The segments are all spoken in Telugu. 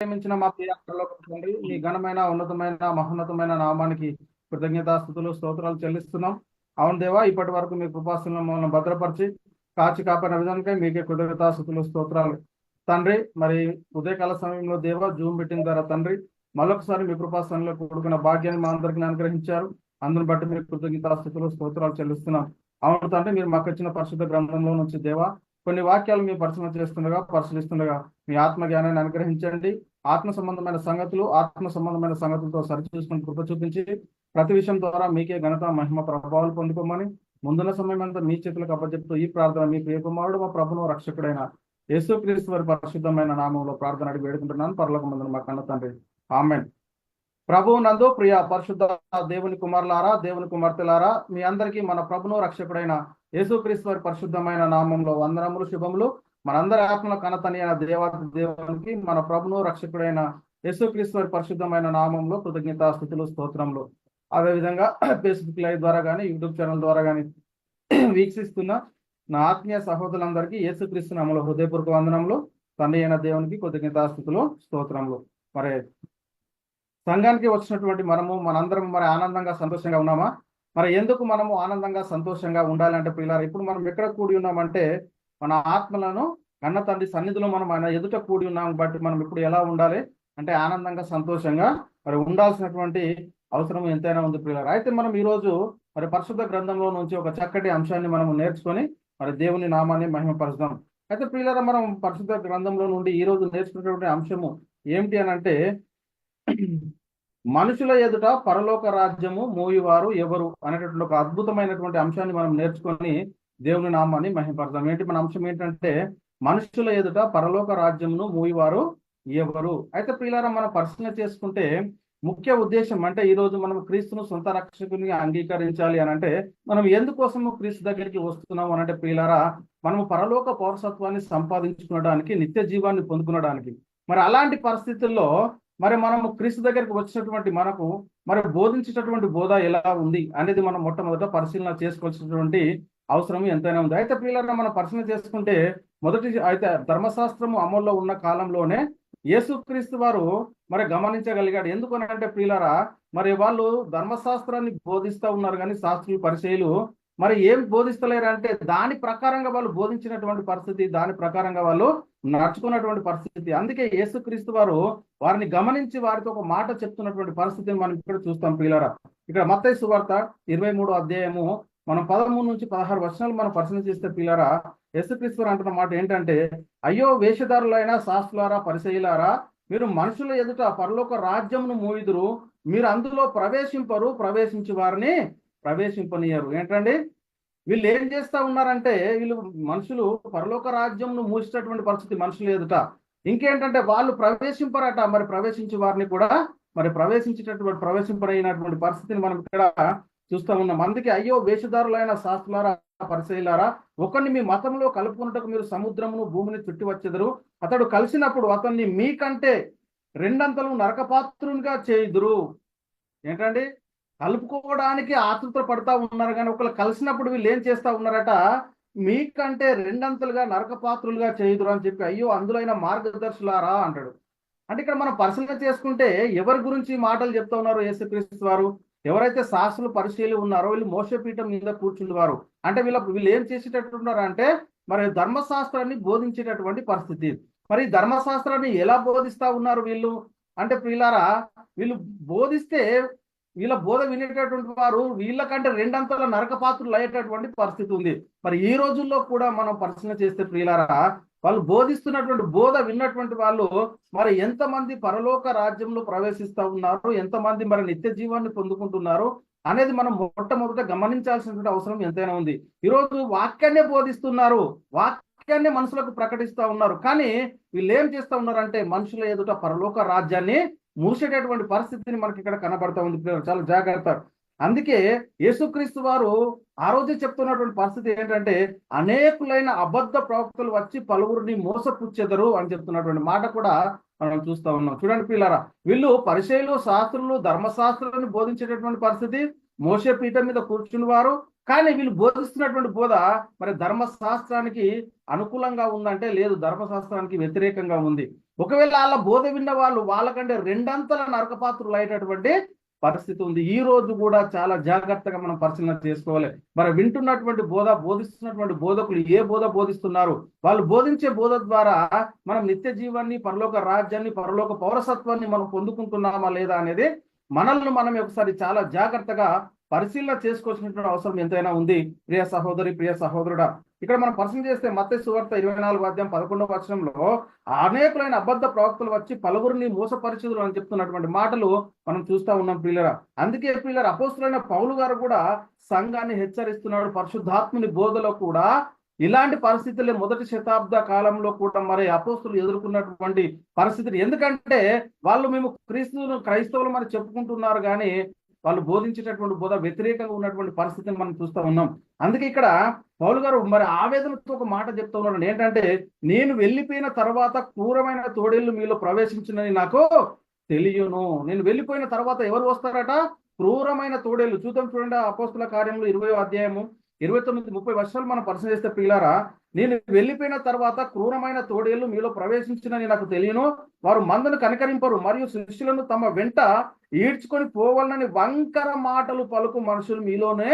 ప్రేమించిన మా తండ్రి మీ ఘనమైన ఉన్నతమైన మహోన్నతమైన నామానికి కృతజ్ఞతాస్థుతులు స్తోత్రాలు చెల్లిస్తున్నాం. అవును దేవా ఇప్పటి వరకు మీ కృపాసనం మమ్మల్ని భద్రపరిచి కాచి కాపాడిన విధానికై మీకే కృతజ్ఞతాస్థుతులు స్తోత్రాలు. తండ్రి మరి ఉదయకాల సమయంలో దేవా జూమ్ పెట్టిన ద్వారా తండ్రి మరొకసారి మీ కృపాసనంలో కూడుకున్న భాగ్యాన్ని మా అందరికీ అనుగ్రహించారు. అందుని బట్టి మీరు కృతజ్ఞతాస్థుతులు స్తోత్రాలు చెల్లిస్తున్నాం. అవును తండ్రి మీరు మాకు వచ్చిన పరిశుద్ధ గ్రంథంలో నుంచి దేవా కొన్ని వాక్యాలు మీ పరిశీలన చేస్తుండగా పరిశీలిస్తుండగా మీ ఆత్మ జ్ఞానాన్ని అనుగ్రహించండి. ఆత్మ సంబంధమైన సంగతులు ఆత్మ సంబంధమైన సంగతులతో సరిచూసుకుని కృప చూపించి ప్రతి విషయం ద్వారా మీకే ఘనత మహిమ ప్రభావాలు పొందుకోమని ముందున్న సమయం అంతా మీ చేతులకు అప్పచెప్తూ ఈ ప్రార్థన మీ ప్రియకుమారుడు మా ప్రభును రక్షకుడైన యేసుక్రీస్తు వారి పరిశుద్ధమైన నామంలో ప్రార్థన అడిగి వేడుకుంటున్నాను. పర్లకు ముందు మా కన్న తండ్రి. ఆమెన్. ప్రభు నందు ప్రియ పరిశుద్ధ దేవుని కుమారులారా దేవుని కుమార్తెలారా మీ అందరికీ మన ప్రభును రక్షకుడైన యేసుక్రీస్తు వారి పరిశుద్ధమైన నామంలో వందనములు శుభములు. మనందరి ఆత్మల కనతని అయిన దేవాతి దేవునికి మన ప్రభును రక్షకుడైన యేసుక్రీస్తు వారి పరిశుద్ధమైన నామంలో కృతజ్ఞత స్థుతులు స్తోత్రములు అదేవిధంగా ఫేస్బుక్ లైవ్ ద్వారా కానీ యూట్యూబ్ ఛానల్ ద్వారా కానీ వీక్షిస్తున్న నా ఆత్మీయ సహోదరులందరికీ యేసుక్రీస్తు నామంలో హృదయపూర్వక వందనములు. తండ్రి అయిన దేవునికి కృతజ్ఞతాస్థుతులు స్తోత్రములు. మరి సంఘానికి వచ్చినటువంటి మనము మనందరం మరి ఆనందంగా సంతోషంగా ఉన్నామా? మరి ఎందుకు మనము ఆనందంగా సంతోషంగా ఉండాలంటే పిల్లలు ఇప్పుడు మనం ఎక్కడ కూడి ఉన్నామంటే మన ఆత్మలను కన్న తండ్రి సన్నిధిలో మనం ఆయన ఎదుట కూడి ఉన్నాం బట్టి మనం ఇప్పుడు ఎలా ఉండాలి? అంటే ఆనందంగా సంతోషంగా మరి ఉండాల్సినటువంటి అవసరం ఎంతైనా ఉంది పిల్లలు అయితే మనం ఈరోజు మరి పరిశుద్ధ గ్రంథంలో నుంచి ఒక చక్కటి అంశాన్ని మనం నేర్చుకొని మరి దేవుని నామాన్ని మహిమపరుస్తాం. అయితే పిల్లల మనం పరిశుద్ధ గ్రంథంలో నుండి ఈ రోజు నేర్చుకున్నటువంటి అంశము ఏమిటి అని అంటే మనుషుల ఎదుట పరలోక రాజ్యము మోయివారు ఎవరు అనేటటువంటి ఒక అద్భుతమైనటువంటి అంశాన్ని మనం నేర్చుకొని దేవుని నామాన్ని మహిమపడతాం ఏంటి మన అంశం ఏంటంటే మనుషుల ఎదుట పరలోక రాజ్యమును మూయివారు ఎవరు? అయితే ప్రియులారా మనం పరిశీలన చేసుకుంటే ముఖ్య ఉద్దేశం అంటే ఈ రోజు మనం క్రీస్తును సొంత రక్షకుని అంగీకరించాలి అని అంటే మనం ఎందుకోసము క్రీస్తు దగ్గరికి వస్తున్నాం అని అంటే ప్రియులారా మనము పరలోక పౌరసత్వాన్ని సంపాదించుకోవడానికి నిత్య జీవాన్ని పొందుకునడానికి. మరి అలాంటి పరిస్థితుల్లో మరి మనము క్రీస్తు దగ్గరికి వచ్చినటువంటి మనకు మరి బోధించేటటువంటి బోధ ఎలా ఉంది అనేది మనం మొట్టమొదట పరిశీలన చేసుకోవాల్సినటువంటి అవసరం ఎంతైనా ఉంది. అయితే పిల్లలను మనం పరిశీలన చేసుకుంటే మొదటి అయితే ధర్మశాస్త్రము అమల్లో ఉన్న కాలంలోనే యేసుక్రీస్తు వారు మరి గమనించగలిగాడు. ఎందుకనంటే ప్రియులరా మరి వాళ్ళు ధర్మశాస్త్రాన్ని బోధిస్తూ ఉన్నారు కానీ శాస్త్రులు పరిచయలు మరి ఏం బోధిస్తలేరు అంటే దాని ప్రకారంగా వాళ్ళు బోధించినటువంటి పరిస్థితి దాని ప్రకారంగా వాళ్ళు నడుచుకున్నటువంటి పరిస్థితి. అందుకే యేసుక్రీస్తు వారు వారిని గమనించి వారితో ఒక మాట చెప్తున్నటువంటి పరిస్థితిని మనం ఇక్కడ చూస్తాం పిల్లరా ఇక్కడ మత్తయి సువార్త ఇరవై మూడు అధ్యాయము మనం పదమూడు నుంచి పదహారు వర్షాలు మనం పరిశీలన చేస్తే పిల్లరా యేసుక్రీస్తు వారు అంటున్న మాట ఏంటంటే అయ్యో వేషధారులైన శాస్త్రులారా పరిశైలారా మీరు మనుషుల ఎదుట పరలోక రాజ్యమును మూయిదురు మీరు అందులో ప్రవేశింపరు ప్రవేశించి వారిని ప్రవేశింపనీయరు. ఏంటండి? వీళ్ళు ఏం చేస్తా ఉన్నారంటే వీళ్ళు మనుషులు పరలోక రాజ్యంను మూసేటటువంటి పరిస్థితి మనుషులు ఎదుట. ఇంకేంటంటే వాళ్ళు ప్రవేశింపరట. మరి ప్రవేశించి వారిని కూడా మరి ప్రవేశించేటటువంటి ప్రవేశింపనైనటువంటి పరిస్థితిని మనం ఇక్కడ చూస్తా ఉన్నాం. అందుకే అయ్యో వేషధారులైన శాస్త్రులారా పరిశీలారా ఒకరిని మీ మతంలో కలుపుకున్నట్టుకు మీరు సముద్రమును భూమిని చుట్టి వచ్చేదరు. అతడు కలిసినప్పుడు అతన్ని మీకంటే రెండంతలు నరకపాత్రునిగా చేయుదురు. ఏంటండి? కలుపుకోవడానికి ఆతృత పడతా ఉన్నారు కానీ ఒకళ్ళు కలిసినప్పుడు వీళ్ళు ఏం చేస్తా ఉన్నారట? మీకంటే రెండంతలుగా నరకపాత్రులుగా చేయుదురు అని చెప్పి అయ్యో అందులో అయిన మార్గదర్శులారా అంటాడు. అంటే ఇక్కడ మనం పరిశీలన చేసుకుంటే ఎవరి గురించి మాటలు చెప్తా ఉన్నారు యేసుక్రీస్తు వారు? ఎవరైతే శాస్త్రులు పరిశీలి ఉన్నారో వీళ్ళు మోసపీఠం మీద కూర్చుండేవారు. అంటే వీళ్ళ వీళ్ళు ఏం చేసేటట్టు ఉన్నారంటే మరి ధర్మశాస్త్రాన్ని బోధించేటటువంటి పరిస్థితి. మరి ధర్మశాస్త్రాన్ని ఎలా బోధిస్తా ఉన్నారు వీళ్ళు? అంటే వీళ్ళారా వీళ్ళు బోధిస్తే వీళ్ళ బోధ వినేటటువంటి వారు వీళ్ళకంటే రెండంతల నరక పాత్రలు అయ్యేటటువంటి పరిస్థితి ఉంది. మరి ఈ రోజుల్లో కూడా మనం పరిశీలన చేస్తే ప్రియులారా వాళ్ళు బోధిస్తున్నటువంటి బోధ విన్నటువంటి వాళ్ళు మరి ఎంతమంది పరలోక రాజ్యంలో ప్రవేశిస్తూ ఉన్నారు ఎంతమంది మరి నిత్య జీవాన్ని పొందుకుంటున్నారు అనేది మనం మొట్టమొదట గమనించాల్సినటువంటి అవసరం ఎంతైనా ఉంది. ఈరోజు వాక్యాన్నే బోధిస్తున్నారు వాక్యాన్ని మనుషులకు ప్రకటిస్తా ఉన్నారు. కానీ వీళ్ళు ఏం చేస్తా ఉన్నారంటే మనుషుల ఎదుట పరలోక రాజ్యాన్ని మూసేటటువంటి పరిస్థితిని మనకి ఇక్కడ కనబడతా ఉంది చాలా జాగ్రత్త. అందుకే యేసుక్రీస్తు వారు ఆ రోజే చెప్తున్నటువంటి పరిస్థితి ఏంటంటే అనేకులైన అబద్ధ ప్రవక్తలు వచ్చి పలువురిని మోసపుచ్చెదరు అని చెప్తున్నటువంటి మాట కూడా మనం చూస్తా ఉన్నాం. చూడండి పిల్లరా వీళ్ళు పరిచయలు శాస్త్రులు ధర్మశాస్త్రులను బోధించేటటువంటి పరిస్థితి. మోసే పీఠం మీద కూర్చుని వారు కానీ వీళ్ళు బోధిస్తున్నటువంటి బోధ మరి ధర్మశాస్త్రానికి అనుకూలంగా ఉందంటే లేదు ధర్మశాస్త్రానికి వ్యతిరేకంగా ఉంది. ఒకవేళ వాళ్ళ బోధ విన్న వాళ్ళు వాళ్ళకంటే రెండంతల నరకపాత్రులు అయ్యేటటువంటి పరిస్థితి ఉంది. ఈ రోజు కూడా చాలా జాగ్రత్తగా మనం పరిశీలన చేసుకోవాలి. మరి వింటున్నటువంటి బోధ బోధిస్తున్నటువంటి బోధకులు ఏ బోధ బోధిస్తున్నారు? వాళ్ళు బోధించే బోధ ద్వారా మనం నిత్య జీవాన్ని పరలోక రాజ్యాన్ని పరలోక పౌరసత్వాన్ని మనం పొందుకుంటున్నామా లేదా అనేది మనల్ని మనం ఒకసారి చాలా జాగ్రత్తగా పరిశీలన చేసుకోవాల్సినటువంటి అవసరం ఎంతైనా ఉంది. ప్రియ సహోదరి ప్రియ సహోదరుడా ఇక్కడ మనం పరిశీలన చేస్తే మత్స్య సువార్త ఇరవై నాలుగు అధ్యాయం పదకొండవ వచనంలో అనేకులైన అబద్ధ ప్రవక్తలు వచ్చి పలువురిని మోసపరిచుదురు అని చెప్తున్నటువంటి మాటలు మనం చూస్తా ఉన్నాం ప్రియులరా. అందుకే ప్రియులర అపోస్తులైన పౌలు గారు కూడా సంఘాన్ని హెచ్చరిస్తున్నాడు. పరిశుద్ధాత్ముని బోధలో కూడా ఇలాంటి పరిస్థితులే మొదటి శతాబ్ద కాలంలో కూడా మరి అపోస్తులు ఎదుర్కొన్నటువంటి పరిస్థితులు. ఎందుకంటే వాళ్ళు మేము క్రీస్తువులు క్రైస్తవులు మరి చెప్పుకుంటున్నారు కానీ వాళ్ళు బోధించేటటువంటి బోధ వ్యతిరేకంగా ఉన్నటువంటి పరిస్థితిని మనం చూస్తా ఉన్నాం. అందుకే ఇక్కడ పౌలు గారు మరి ఆవేదనతో ఒక మాట చెప్తూ ఉన్నాడు. ఏంటంటే నేను వెళ్ళిపోయిన తర్వాత క్రూరమైన తోడేళ్ళు మీలో ప్రవేశించినని నాకు తెలియను. నేను వెళ్ళిపోయిన తర్వాత ఎవరు వస్తారట? క్రూరమైన తోడేళ్ళు చూద్దాం చూడండి అపోస్తుల కార్యంలో ఇరవై అధ్యాయము ఇరవై తొమ్మిది ముప్పై వర్షాలు మనం పరిశీలిస్తే చేస్తే పిల్లారా నేను వెళ్ళిపోయిన తర్వాత క్రూరమైన తోడేళ్ళు మీలో ప్రవేశించినని నాకు తెలియను. వారు మందను కనికరింపరు మరియు శిష్యులను తమ వెంట ఈడ్చుకొని పోవాలని వంకర మాటలు పలుకు మనుషులు మీలోనే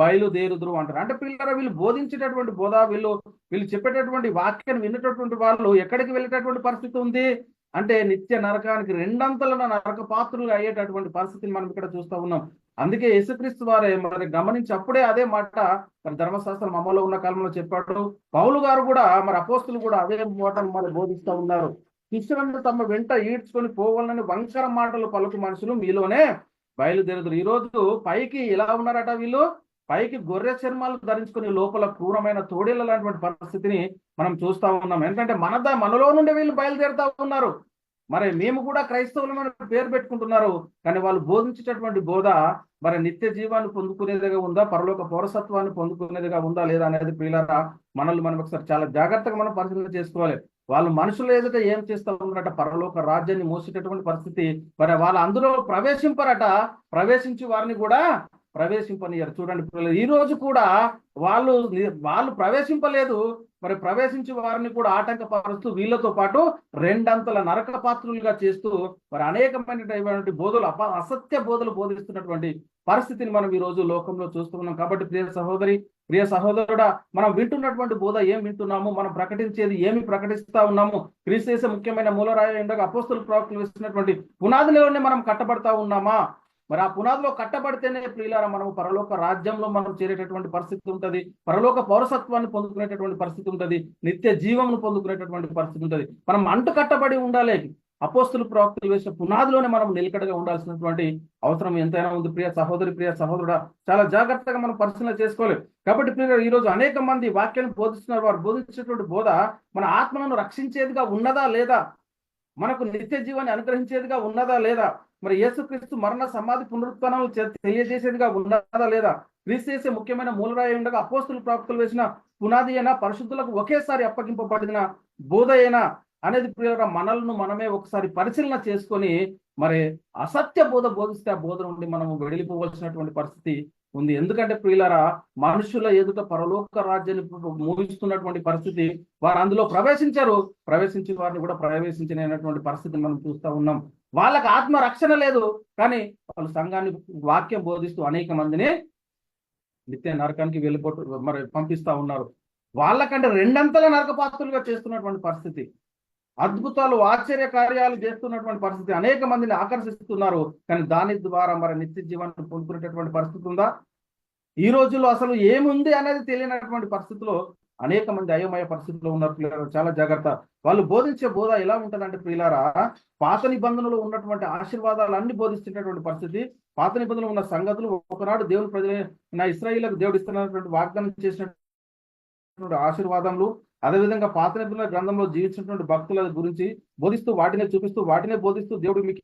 బయలుదేరుదురు అంటారు. అంటే పిల్లరా వీళ్ళు బోధించేటటువంటి బోధ వీళ్ళు వీళ్ళు చెప్పేటటువంటి వాక్యాన్ని వినేటటువంటి వాళ్ళు ఎక్కడికి వెళ్ళేటటువంటి పరిస్థితి ఉంది? అంటే నిత్య నరకానికి రెండంతల నరక పాత్రలు అయ్యేటటువంటి పరిస్థితిని మనం ఇక్కడ చూస్తా ఉన్నాం. అందుకే యేసుక్రీస్తు వారే మరి గమనించి అప్పుడే అదే మాట మరి ధర్మశాస్త్రం అమల్లో ఉన్న కాలంలో చెప్పాడు. పౌలు గారు కూడా మరి అపోస్తులు కూడా అదే మాటలు మరి బోధిస్తూ ఉన్నారు. శిష్యులను తమ వెంట ఈడ్చుకొని పోవాలని వంకర మాటలు పలుకు మనుషులు మీలోనే బయలుదేరుదురు. ఈ రోజు పైకి ఎలా ఉన్నారట వీళ్ళు? పైకి గొర్రె చర్మాలు ధరించుకుని లోపల క్రూరమైన తోడేళ్ళ లాంటి పరిస్థితిని మనం చూస్తా ఉన్నాం. ఎందుకంటే మన ద- మనలో నుండి వీళ్ళు బయలుదేరుతా ఉన్నారు. మరి మేము కూడా క్రైస్తవులమని పేరు పెట్టుకుంటున్నారు. కానీ వాళ్ళు బోధించేటటువంటి బోధ మరి నిత్య జీవాన్ని పొందుకునేదిగా ఉందా? పరలోక పౌరసత్వాన్ని పొందుకునేదిగా ఉందా లేదా అనేది ప్రియులారా మనల్ని మనం ఒకసారి చాలా జాగ్రత్తగా మనం పరిశీలన చేసుకోవాలి. వాళ్ళు మనుషులు ఎదుట ఏం చేస్తా ఉన్నారట? పరలోక రాజ్యాన్ని మోసేటటువంటి పరిస్థితి. మరి వాళ్ళు అందులో ప్రవేశింపరట ప్రవేశించి వారిని కూడా ప్రవేశింపనియరు. చూడండి పిల్లలు ఈ రోజు కూడా వాళ్ళు వాళ్ళు ప్రవేశింపలేదు. మరి ప్రవేశించే వారిని కూడా ఆటంకపరుస్తూ వీళ్ళతో పాటు రెండంతల నరక పాత్రులుగా చేస్తూ మరి అనేకమైనటువంటి బోధలు అప అసత్య బోధలు బోధిస్తున్నటువంటి పరిస్థితిని మనం ఈ రోజు లోకంలో చూస్తున్నాం కాబట్టి ప్రియ సహోదరి ప్రియ సహోదరుడా మనం వింటున్నటువంటి బోధ ఏం వింటున్నాము? మనం ప్రకటించేది ఏమి ప్రకటిస్తా ఉన్నాము? క్రీస్తేస ముఖ్యమైన మూలరాయ ఉండగా అపోస్తుల ప్రవక్తలు వేస్తున్నటువంటి పునాదులలోనే మనం కట్టబడతా ఉన్నామా? మరి ఆ పునాదిలో కట్టబడితేనే ప్రియులారా మనం పరలోక రాజ్యంలో మనం చేరేటటువంటి పరిస్థితి ఉంటది. పరలోక పౌరసత్వాన్ని పొందుకునేటటువంటి పరిస్థితి ఉంటది. నిత్య జీవంను పొందుకునేటటువంటి పరిస్థితి ఉంటది. మనం అంటు కట్టబడి ఉండాలి. అపోస్తులు ప్రవక్తలు వేసిన పునాదిలోనే మనం నిలకడగా ఉండాల్సినటువంటి అవసరం ఎంతైనా ఉంది. ప్రియ సహోదరి ప్రియ సహోదరుడా చాలా జాగ్రత్తగా మనం పరిశీలన చేసుకోవాలి. కాబట్టి ప్రియ ఈ రోజు అనేక మంది వాక్యాన్ని బోధిస్తున్నారు. వారు బోధించేటువంటి బోధ మన ఆత్మలను రక్షించేదిగా ఉన్నదా లేదా? మనకు నిత్య జీవాన్ని అనుగ్రహించేదిగా ఉన్నదా లేదా? మరి యేసుక్రీస్తు మరణ సమాధి పునరుత్నాలు తెలియజేసేదిగా ఉన్నదా లేదా? క్రీస్తు చేసే ముఖ్యమైన మూలరాయి ఉండగా అపోస్తులు ప్రాప్తులు వేసిన పునాది అయినా పరిశుద్ధులకు ఒకేసారి అప్పగింపబడిన బోధ అయినా అనేది ప్రియుల మనల్ని మనమే ఒకసారి పరిశీలన చేసుకొని మరి అసత్య బోధ బోధిస్తే ఆ బోధ నుండి మనం వెడిలిపోవలసినటువంటి పరిస్థితి ఉంది. ఎందుకంటే ప్రియులరా మనుషుల ఎదుట పరలోక రాజ్యాన్ని మోగిస్తున్నటువంటి పరిస్థితి వారు అందులో ప్రవేశించారు. ప్రవేశించిన వారిని కూడా ప్రవేశించినటువంటి పరిస్థితిని మనం చూస్తా ఉన్నాం. వాళ్ళకి ఆత్మ రక్షణ లేదు. కానీ వాళ్ళు సంఘాన్ని వాక్యం బోధిస్తూ అనేక మందిని నిత్య నరకానికి వెళ్ళిపోతూ మరి పంపిస్తా ఉన్నారు. వాళ్ళకంటే రెండంతల నరకపాత్రులుగా చేస్తున్నటువంటి పరిస్థితి. అద్భుతాలు ఆశ్చర్య కార్యాలు చేస్తున్నటువంటి పరిస్థితి. అనేక మందిని ఆకర్షిస్తున్నారు. కానీ దాని ద్వారా మరి నిత్య జీవాన్ని పొందుకునేటటువంటి పరిస్థితి ఉందా? ఈ రోజుల్లో అసలు ఏముంది అనేది తెలియనటువంటి పరిస్థితిలో అనేక మంది అయోమయ పరిస్థితిలో ఉన్నారు పిల్లలు. చాలా జాగ్రత్త. వాళ్ళు బోధించే బోధ ఎలా ఉంటదంటే పిల్లారా పాత నిబంధనలు ఉన్నటువంటి ఆశీర్వాదాలు అన్ని బోధిస్తున్నటువంటి పరిస్థితి. పాత నిబంధనలు ఉన్న సంగతులు ఒకనాడు దేవుని ప్రజలు నా ఇస్రాయిలకు దేవుడు ఇస్తున్నటువంటి వాగ్దానం చేసినటువంటి ఆశీర్వాదములు అదేవిధంగా పాత నిబంధనల గ్రంథంలో జీవించినటువంటి భక్తుల గురించి బోధిస్తూ వాటినే చూపిస్తూ వాటినే బోధిస్తూ దేవుడు మీకు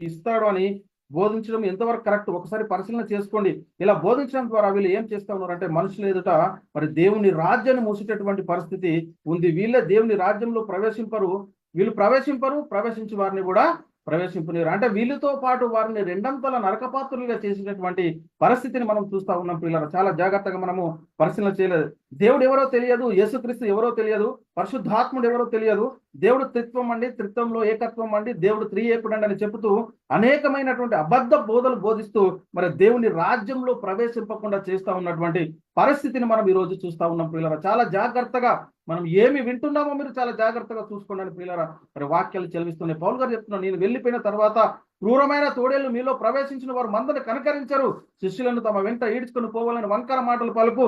ఇస్తాడు అని బోధించడం ఎంతవరకు కరెక్ట్? ఒకసారి పరిశీలన చేసుకోండి. ఇలా బోధించడం ద్వారా వీళ్ళు ఏం చేస్తా ఉన్నారంటే మనుషులు ఎదుట మరి దేవుని రాజ్యాన్ని మూసేటటువంటి పరిస్థితి ఉంది. వీళ్ళే దేవుని రాజ్యంలో ప్రవేశింపరు. వీళ్ళు ప్రవేశింపరు ప్రవేశించి వారిని కూడా ప్రవేశింపునీరు అంటే వీళ్ళతో పాటు వారిని రెండంతల నరకపాత్రులుగా చేసినటువంటి పరిస్థితిని మనం చూస్తా ఉన్నాం పిల్లలు చాలా జాగ్రత్తగా మనము పరిశీలన చేయలేదు దేవుడు ఎవరో తెలియదు యేసుక్రీస్తు ఎవరో తెలియదు పరిశుద్ధాత్ముడు ఎవరో తెలియదు. దేవుడు త్రిత్వం అండి త్రిత్వంలో ఏకత్వం అండి దేవుడు త్రీ ఏకుడండి అని చెబుతూ అనేకమైనటువంటి అబద్ధ బోధలు బోధిస్తూ మరి దేవుని రాజ్యంలో ప్రవేశింపకుండా చేస్తా ఉన్నటువంటి పరిస్థితిని మనం ఈ రోజు చూస్తా ఉన్నాం పిల్లరా చాలా జాగ్రత్తగా మనం ఏమి వింటున్నామో మీరు చాలా జాగ్రత్తగా చూసుకోండి పిల్లరా మరి వాక్యాలు చెలవిస్తున్నాయి పౌల్ గారు చెప్తున్నాను నేను వెళ్ళిపోయిన తర్వాత క్రూరమైన తోడేళ్ళు మీలో ప్రవేశించిన వారు మందని కనకరించరు. శిష్యులను తమ వెంట ఈడ్చుకుని పోవాలని వంకర మాటలు పలుపు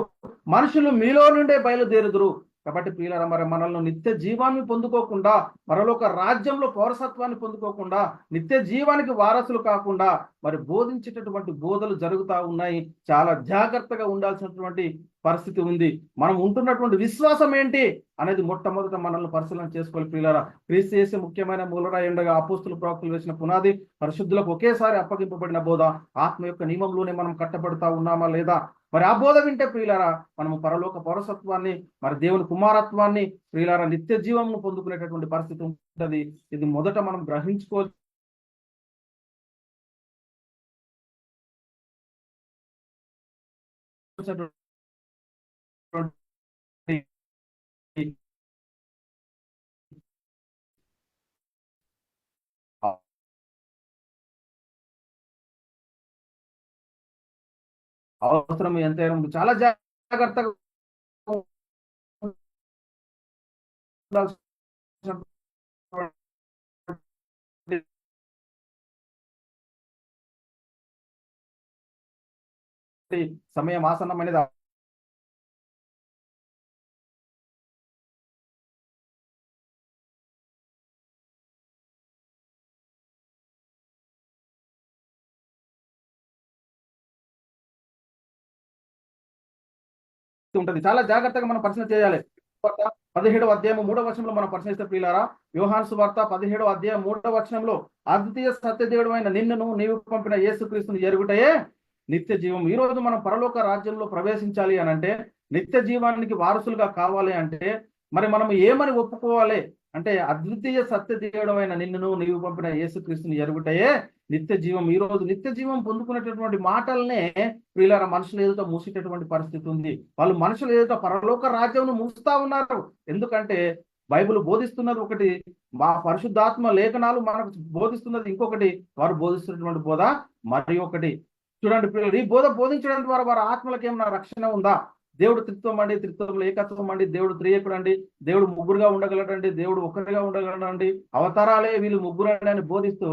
మనుషులు మీలో నుండే బయలుదేరుదురు. కాబట్టి ప్రియులరా మరి మనల్ని నిత్య జీవాన్ని పొందుకోకుండా మరొక రాజ్యంలో పౌరసత్వాన్ని పొందుకోకుండా నిత్య జీవానికి వారసులు కాకుండా మరి బోధించేటటువంటి బోధలు జరుగుతా ఉన్నాయి. చాలా జాగ్రత్తగా ఉండాల్సినటువంటి పరిస్థితి ఉంది. మనం ఉంటున్నటువంటి విశ్వాసం ఏంటి అనేది మొట్టమొదట మనల్ని పరిశీలన చేసుకోవాలి ప్రియులారా. క్రీస్తు చేసే ముఖ్యమైన మూలరాయి ఉండగా అపోస్తులు ప్రవక్తలు వేసిన పునాది పరిశుద్ధులకు ఒకేసారి అప్పగింపబడిన బోధ ఆత్మ యొక్క నియమంలోనే మనం కట్టబడుతూ ఉన్నామా లేదా మరి ఆ బోధ వింటే ప్రియులారా మనము పరలోక పౌరసత్వాన్ని మరి దేవుని కుమారత్వాన్ని ప్రియులారా నిత్య జీవంను పొందుకునేటటువంటి పరిస్థితి ఉంటుంది. ఇది మొదట మనం గ్రహించుకో అవసరం ఎంతైనా ఉంది చాలా జాగ్రత్తగా సమయం ఆసన్నమైనది. ఉంటుంది. చాలా జాగ్రత్తగా మనం పరిశీలన చేయాలి. పదిహేడవ అధ్యాయం మూడవ వచనంలో మనం పరిశీలిస్తే ప్రియులారా యోహాన్స్ వార్త పదిహేడవ అధ్యాయం మూడవ వచనంలో అద్వితీయ సత్యదేవుడు అయిన నిన్నును నీవు పంపిన యేసుక్రీస్తుని ఎరుగుటయే నిత్య జీవం ఈ రోజు మనం పరలోక రాజ్యంలో ప్రవేశించాలి అని అంటే నిత్య జీవానికి వారసులుగా కావాలి అంటే మరి మనం ఏమని ఒప్పుకోవాలి? అంటే అద్వితీయ సత్య దేవుడమైన నిన్నును నీవు పంపిన యేసుక్రీస్తుని ఎరుగుటయే నిత్య జీవం. ఈ రోజు నిత్య జీవం పొందుకునేటటువంటి మాటలనే వీళ్ళ మనుషులు ఏదో మూసేటటువంటి పరిస్థితి ఉంది. వాళ్ళు మనుషులు ఏదో పరలోక రాజ్యం మూస్తా ఉన్నారు. ఎందుకంటే బైబిల్ బోధిస్తున్నది ఒకటి మా పరిశుద్ధాత్మ లేఖనాలు మనకు బోధిస్తున్నది ఇంకొకటి వారు బోధిస్తున్నటువంటి బోధ మరి ఒకటి. చూడండి పిల్లలు ఈ బోధ బోధించడం ద్వారా వారి ఆత్మలకు ఏమన్నా రక్షణ ఉందా? దేవుడు త్రిత్వం అండి త్రిత్వంలో ఏకత్వం అండి దేవుడు త్రియకుడు అండి దేవుడు ముగ్గురుగా ఉండగలడండి దేవుడు ఒక్కరిగా ఉండగలడండి. అవతారాలే వీళ్ళు ముగ్గురు అని బోధిస్తూ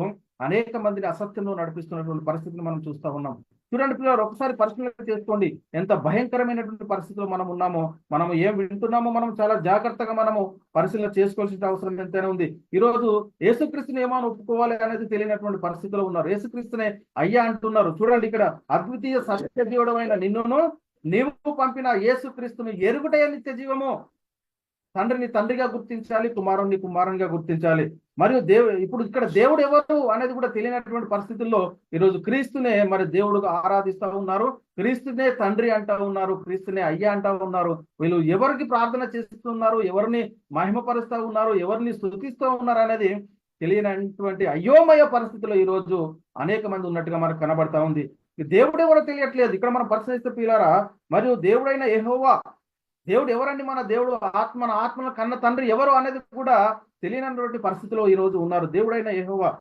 అనేక మందిని అసత్యంలో నడిపిస్తున్నటువంటి పరిస్థితిని మనం చూస్తా ఉన్నాం. చూడండి పిల్లలు ఒకసారి పరిశీలన చేసుకోండి. ఎంత భయంకరమైనటువంటి పరిస్థితిలో మనం ఉన్నామో మనం ఏం వింటున్నామో మనం చాలా జాగ్రత్తగా మనము పరిశీలన చేసుకోవాల్సిన అవసరం ఎంతైనా ఉంది. ఈ రోజు యేసుక్రీస్తుని ఏమని ఒప్పుకోవాలి అనేది తెలియనటువంటి పరిస్థితిలో ఉన్నారు. యేసుక్రీస్తునే అయ్యా అంటున్నారు. చూడండి ఇక్కడ అద్వితీయ సత్య దేవుడమైన నిన్నును నీవు పంపిన యేసుక్రీస్తుని ఎరుగుటయ నిత్య జీవము తండ్రిని తండ్రిగా గుర్తించాలి కుమారుణ్ణి కుమారునిగా గుర్తించాలి. మరియు దేవు ఇప్పుడు ఇక్కడ దేవుడు ఎవరు అనేది కూడా తెలియనటువంటి పరిస్థితుల్లో ఈరోజు క్రీస్తునే మరి దేవుడుగా ఆరాధిస్తూ ఉన్నారు. క్రీస్తునే తండ్రి అంటా ఉన్నారు క్రీస్తునే అయ్యా అంటూ ఉన్నారు. వీళ్ళు ఎవరికి ప్రార్థన చేస్తున్నారు ఎవరిని మహిమపరుస్తూ ఉన్నారు ఎవరిని స్థుతిస్తూ ఉన్నారు అనేది తెలియనటువంటి అయోమయ పరిస్థితిలో ఈ రోజు అనేక మంది ఉన్నట్టుగా మనకు కనబడతా ఉంది. దేవుడు ఎవరో తెలియట్లేదు. ఇక్కడ మనం పరిశీలిస్తే పిల్లారా మరియు దేవుడైన ఏహోవా దేవుడు ఎవరండి మన దేవుడు? ఆత్మ ఆత్మల కన్న తండ్రి ఎవరు అనేది కూడా తెలియనటువంటి పరిస్థితిలో ఈ రోజు ఉన్నారు. దేవుడైన ఏహోవా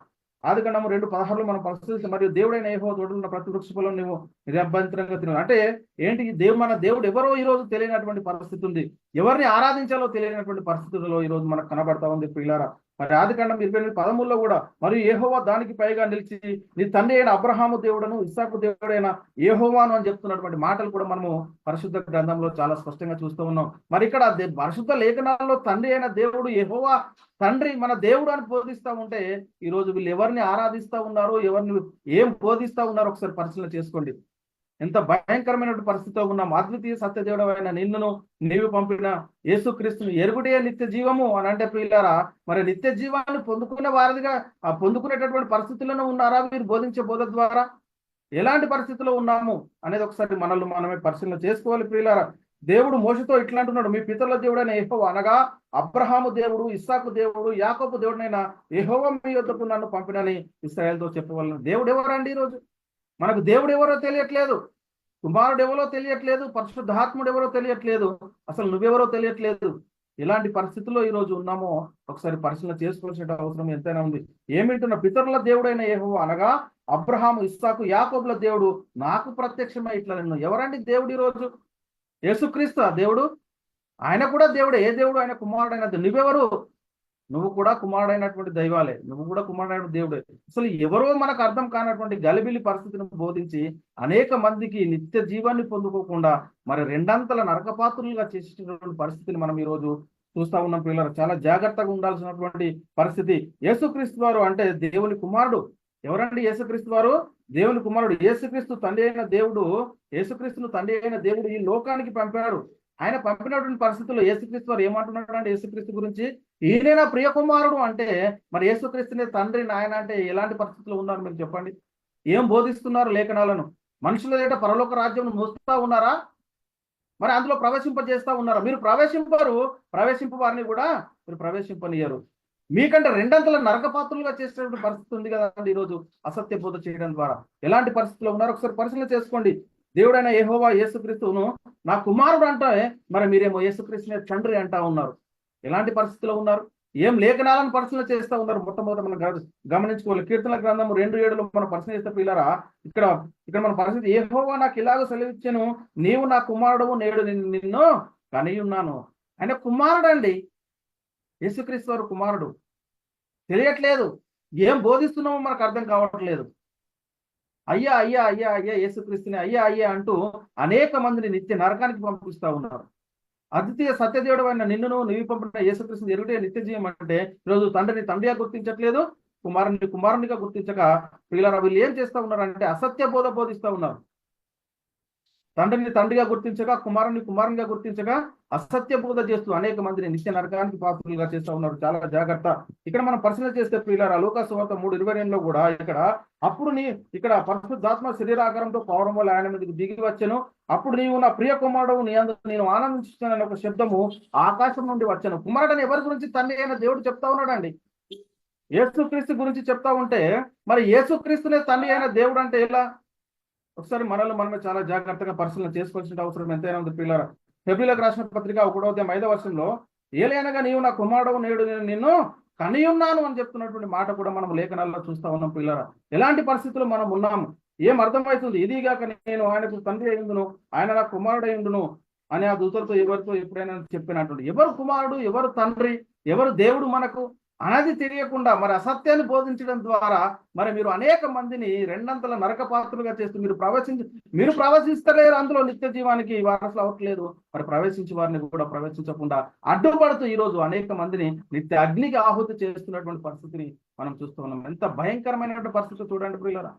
ఆది గండము రెండు పదహారులో మనం పరిశీలిస్తే మరియు దేవుడైన ఏహో తోడున్న ప్రతి వృక్ష ఫలం నువ్వు నిరభ్యంతరంగా తిన. అంటే ఏంటి? దేవు మన దేవుడు ఎవరో ఈ రోజు తెలియనటువంటి పరిస్థితి ఉంది. ఎవరిని ఆరాధించాలో తెలియనటువంటి పరిస్థితుల్లో ఈ రోజు మనకు కనబడతా ఉంది పిల్లారా. మరి ఆదికాండం ఇరవై ఎనిమిది పదమూడులో కూడా మరి ఏహోవా దానికి పైగా నిలిచి నీ తండ్రి అయిన అబ్రహాము దేవుడను ఇస్సాకు దేవుడైన ఏహోవాను అని చెప్తున్నటువంటి మాటలు కూడా మనము పరిశుద్ధ గ్రంథంలో చాలా స్పష్టంగా చూస్తూ ఉన్నాం. మరి ఇక్కడ పరిశుద్ధ లేఖనాల్లో తండ్రి అయిన దేవుడు ఏహోవా తండ్రి మన దేవుడు అని బోధిస్తా ఉంటే ఈ రోజు వీళ్ళు ఎవరిని ఆరాధిస్తా ఉన్నారో ఎవరిని ఏం బోధిస్తా ఉన్నారో ఒకసారి పరిశీలన చేసుకోండి. ఎంత భయంకరమైనటువంటి పరిస్థితిలో ఉన్న అద్వితీయ సత్యదేవుడమైన అయిన నిన్నును నీవు పంపిన యేసుక్రీస్తుని ఎరుగుడే నిత్య జీవము అని అంటే ప్రియులారా మరి నిత్య జీవాన్ని పొందుకునే వారిదిగా ఆ పొందుకునేటటువంటి పరిస్థితుల్లోనే ఉన్నారా మీరు బోధించే బోధ ద్వారా? ఎలాంటి పరిస్థితిలో ఉన్నాము అనేది ఒకసారి మనల్ని మనమే పరిశీలన చేసుకోవాలి ప్రియులారా. దేవుడు మోసతో ఇట్లా అంటున్నాడు మీ పితరుల దేవుడైన యెహోవా అనగా అబ్రహాము దేవుడు ఇస్సాకు దేవుడు యాకోపు దేవుడైన ఏహోవ మీ యొద్దకు నన్ను పంపినని ఇస్రాయల్తో చెప్పవలను. దేవుడు ఎవరండి ఈరోజు మనకు దేవుడు ఎవరో తెలియట్లేదు. కుమారుడు ఎవరో తెలియట్లేదు. పరిశుద్ధాత్ముడు ఎవరో తెలియట్లేదు. అసలు నువ్వెవరో తెలియట్లేదు. ఇలాంటి పరిస్థితుల్లో ఈ రోజు ఉన్నామో ఒకసారి పరిశీలన చేసుకోవాల్సిన అవసరం ఎంతైనా ఉంది. ఏమింటున్న పితరుల దేవుడైన ఏహో అనగా అబ్రహాము ఇస్సాకు యాకోబుల దేవుడు నాకు ప్రత్యక్షమై ఇట్లా నిన్ను ఎవరండి దేవుడు ఈరోజు? రోజు యేసుక్రీస్తు దేవుడు? ఆయన కూడా దేవుడు. ఏ దేవుడు? ఆయన కుమారుడు అయిన నువ్వెవరు? నువ్వు కూడా కుమారుడైనటువంటి దైవాలే నువ్వు కూడా కుమారుడైన దేవుడే. అసలు ఎవరో మనకు అర్థం కానటువంటి గలిబిలి పరిస్థితిని బోధించి అనేక మందికి నిత్య జీవాన్ని పొందుకోకుండా మరి రెండంతల నరకపాత్రులుగా చేసేటటువంటి పరిస్థితిని మనం ఈ రోజు చూస్తా ఉన్నాం పిల్లలు చాలా జాగ్రత్తగా ఉండాల్సినటువంటి పరిస్థితి. యేసుక్రీస్తు వారు అంటే దేవుని కుమారుడు. ఎవరండి యేసుక్రీస్తు వారు? దేవుని కుమారుడు. యేసుక్రీస్తు తండ్రి అయిన దేవుడు యేసుక్రీస్తును తండ్రి అయిన దేవుడు ఈ లోకానికి పంపాడు ఆయన పంపినటువంటి పరిస్థితుల్లో యేసుక్రీస్తు వారు ఏమంటున్నాడు అంటే యేసుక్రీస్తు గురించి ఈయన ప్రియకుమారుడు ప్రియ కుమారుడు అంటే మరి యేసుక్రీస్తుని తండ్రి నాయన అంటే ఎలాంటి పరిస్థితులు ఉన్నారు మీరు చెప్పండి? ఏం బోధిస్తున్నారు లేఖనాలను? మనుషుల ఏట పరలోక రాజ్యం మోస్తా ఉన్నారా? మరి అందులో ప్రవేశింపజేస్తా ఉన్నారా? మీరు ప్రవేశింపరు ప్రవేశింపు వారిని కూడా మీరు ప్రవేశింపనియరు. మీకంటే రెండంతల నరకపాత్రులుగా చేసేటువంటి పరిస్థితి ఉంది కదండి ఈరోజు అసత్య బోధ చేయడం ద్వారా. ఎలాంటి పరిస్థితుల్లో ఉన్నారు? ఒకసారి పరిశీలన చేసుకోండి. దేవుడైన ఏహోవా యేసుక్రీస్తును నా కుమారుడు అంటే మరి మీరేమో యేసుక్రీస్తునే తండ్రి అంటా ఉన్నారు. ఎలాంటి పరిస్థితిలో ఉన్నారు? ఏం లేఖనాలను పరిశీలన చేస్తా ఉన్నారు. మొట్టమొదటి మనం గమనించుకోవాలి. కీర్తన గ్రంథం రెండు ఏడులో మనం పరిశీలన చేస్తే పిల్లరా ఇక్కడ ఇక్కడ మన పరిస్థితి ఏహోవా నాకు ఇలాగ సెలవిచ్చాను నీవు నా కుమారుడు నేడు నిన్ను నిన్ను కనియున్నాను. అంటే కుమారుడు అండి యేసుక్రీస్తు వారు కుమారుడు. తెలియట్లేదు. ఏం బోధిస్తున్నామో మనకు అర్థం కావట్లేదు. అయ్యా అయ్యా అయ్యా అయ్యా యేసుక్రీస్తుని అయ్యా అయ్యా అంటూ అనేక మందిని నిత్య నరకానికి పంపిస్తా ఉన్నారు. అద్వితీయ సత్యదేవుడు అయిన నిన్నును నువ్వు పంపిన యేసుక్రీస్తుని ఎరుగుటే నిత్య జీవం అంటే ఈరోజు తండ్రిని తండ్రిగా గుర్తించట్లేదు కుమారుని కుమారునిగా గుర్తించక పిల్లలు వీళ్ళు ఏం చేస్తా ఉన్నారు అంటే అసత్య బోధ బోధిస్తా ఉన్నారు. తండ్రిని తండ్రిగా గుర్తించగా కుమారుని కుమారునిగా గుర్తించగా అసత్య బోధ చేస్తూ అనేక మందిని నిత్య నరకానికి పాత్రలుగా చేస్తా ఉన్నారు. చాలా జాగ్రత్త. ఇక్కడ మనం పరిశీలన చేస్తే ప్రియులారా లోకాసు వార్త మూడు ఇరవై రెండులో కూడా ఇక్కడ అప్పుడు నీ ఇక్కడ పరిశుద్ధాత్మ శరీరాకారంతో పౌరం వల్ల ఆయన మీదకి దిగి వచ్చాను. అప్పుడు నీవు నా ప్రియ కుమారుడు నీ అందరూ నేను ఆనందించానని ఒక శబ్దము ఆకాశం నుండి వచ్చాను. కుమారుడని ఎవరి గురించి తండ్రి అయిన దేవుడు చెప్తా ఉన్నాడండి. యేసుక్రీస్తు గురించి చెప్తా ఉంటే మరి యేసుక్రీస్తునే తండ్రి అయిన దేవుడు అంటే ఎలా? ఒకసారి మనలో మనమే చాలా జాగ్రత్తగా పరిశీలన చేసుకోవాల్సిన అవసరం ఎంతైనా ఉంది పిల్లల ఫిబ్రిలకు రాసిన పత్రిక ఒకటో అధ్యాయం ఐదో వర్షంలో ఏలైనగా నీవు నా కుమారుడు నేడు నేను నిన్ను కని ఉన్నాను అని చెప్తున్నటువంటి మాట కూడా మనం లేఖనాల్లో చూస్తా ఉన్నాం పిల్లల ఎలాంటి పరిస్థితుల్లో మనం ఉన్నాము? ఏం అర్థమవుతుంది? ఇదిగాక నేను ఆయనకు తండ్రి అయిందును ఆయన నా కుమారుడు అయిందును అని ఆ దూతలతో ఎవరితో ఎప్పుడైనా చెప్పినటువంటి ఎవరు కుమారుడు? ఎవరు తండ్రి? ఎవరు దేవుడు మనకు? అనేది తెలియకుండా మరి అసత్యాన్ని బోధించడం ద్వారా మరి మీరు అనేక మందిని రెండంతల నరక పాత్రలుగా చేస్తూ మీరు ప్రవేశించి మీరు ప్రవేశిస్తలేరు అందులో నిత్య జీవానికి వారసులు అవ్వట్లేదు. మరి ప్రవేశించి వారిని కూడా ప్రవేశించకుండా అడ్డుపడుతూ ఈ రోజు అనేక మందిని నిత్య అగ్నికి ఆహుతి చేస్తున్నటువంటి పరిస్థితిని మనం చూస్తూ ఉన్నాం. ఎంత భయంకరమైనటువంటి పరిస్థితి చూడండి ప్రియులరా.